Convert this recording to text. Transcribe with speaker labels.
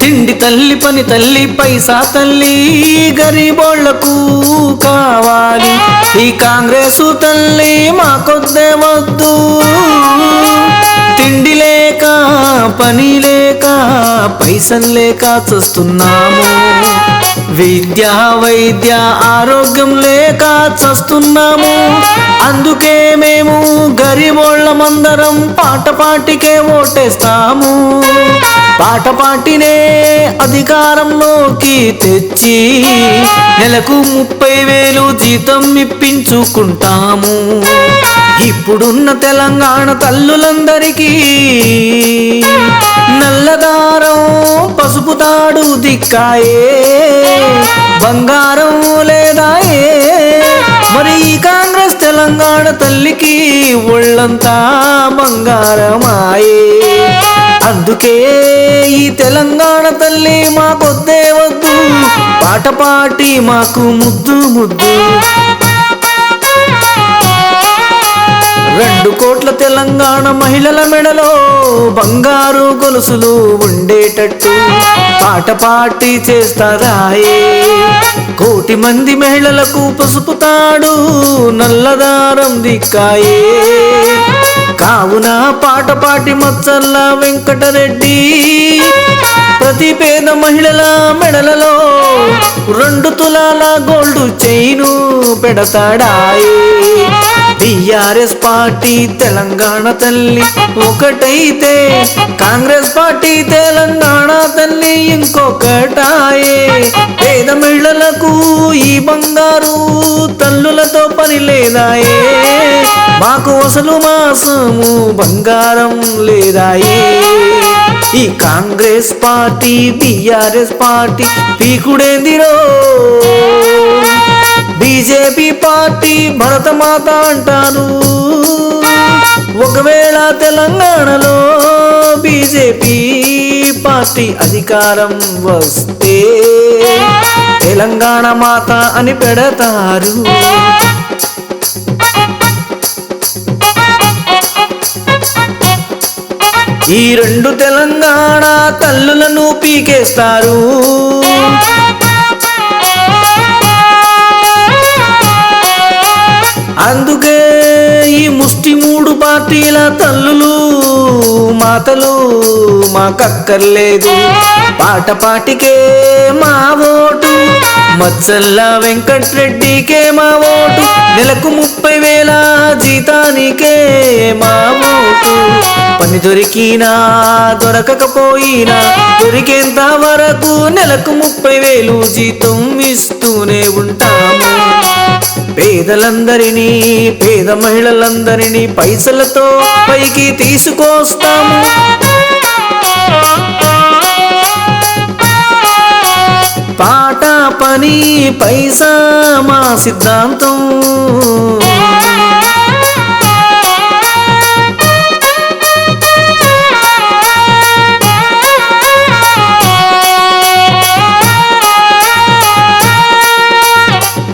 Speaker 1: తిండి తల్లి పని తల్లి పైసా తల్లి గరీబోళ్ళకు కావాలి. ఈ కాంగ్రెస్ తల్లి మాకొద్దే వద్దు. తిండి లేక పని లేక పైసలు లేక చూస్తున్నాము. విద్య వైద్య ఆరోగ్యం లేక చస్తున్నాము. అందుకే మేము గరిబోళ్ళమందరం పాట పాటికే ఓటేస్తాము. పాట పాటినే అధికారంలోకి తెచ్చి నెలకు ముప్పై వేలు జీతం ఇప్పించుకుంటాము. ఇప్పుడున్న తెలంగాణ తల్లులందరికీ నల్లదారం పసుపు తాడు దిక్కాయే. బంగారం లేదాయే మరి ఈ కాంగ్రెస్ తెలంగాణ తల్లికి ఒళ్ళంతా బంగారమాయే. అందుకే ఈ తెలంగాణ తల్లి మాకొద్దే వద్దు. పాట పాటి మాకు ముద్దు ముద్దు. రెండు కోట్ల తెలంగాణ మహిళల మెడలో బంగారు గొలుసులు ఉండేటట్టు పాట పాటి చేస్తారాయే కోటి మంది మహిళలకు పసుపు తాడు నల్లదారం దిక్కాయే. కావున పాట పాటి మచ్చల్ల వెంకటరెడ్డి ప్రతి పేద మహిళల మెడలలో రెండు తులాల గోల్డ్ చైను పెడతాడాయే టిఆర్ఎస్ పార్టీ తెలంగాణ తల్లి. ఒకటైతే కాంగ్రెస్ పార్టీ తెలంగాణ తల్లి. ఇంకొకటాయే పేద మహిళలకు ఈ బంగారు తల్లులతో పని లేదాయే. మాకు అసలు మాసము బంగారం లేదాయే. ఈ కాంగ్రెస్ పార్టీ టిఆర్ఎస్ పార్టీ పీకుడేందిరో? బీజేపీ పార్టీ భరతమాత అంటారు. ఒకవేళ తెలంగాణలో బీజేపీ పార్టీ అధికారం వస్తే తెలంగాణ మాత అని పెడతారు. ఈ రెండు తెలంగాణ తల్లులను పీకేస్తారు. పార్టీల తల్లులు మాతలు మాకక్కర్లేదు. పాట పాటికే మా ఓటు మచ్చల్ల వెంకట్రెడ్డికే మా ఓటు. నెలకు ముప్పై వేల జీతానికే మా ఓటు. పని దొరికినా దొరకకపోయినా దొరికేంత వరకు నెలకు ముప్పై వేలు జీతం ఇస్తూనే ఉంటాము. పేదలందరినీ పేద మహిళలందరినీ పైసలతో పైకి తీసుకొస్తాము. పాట పని పైసా మా సిద్ధాంతం.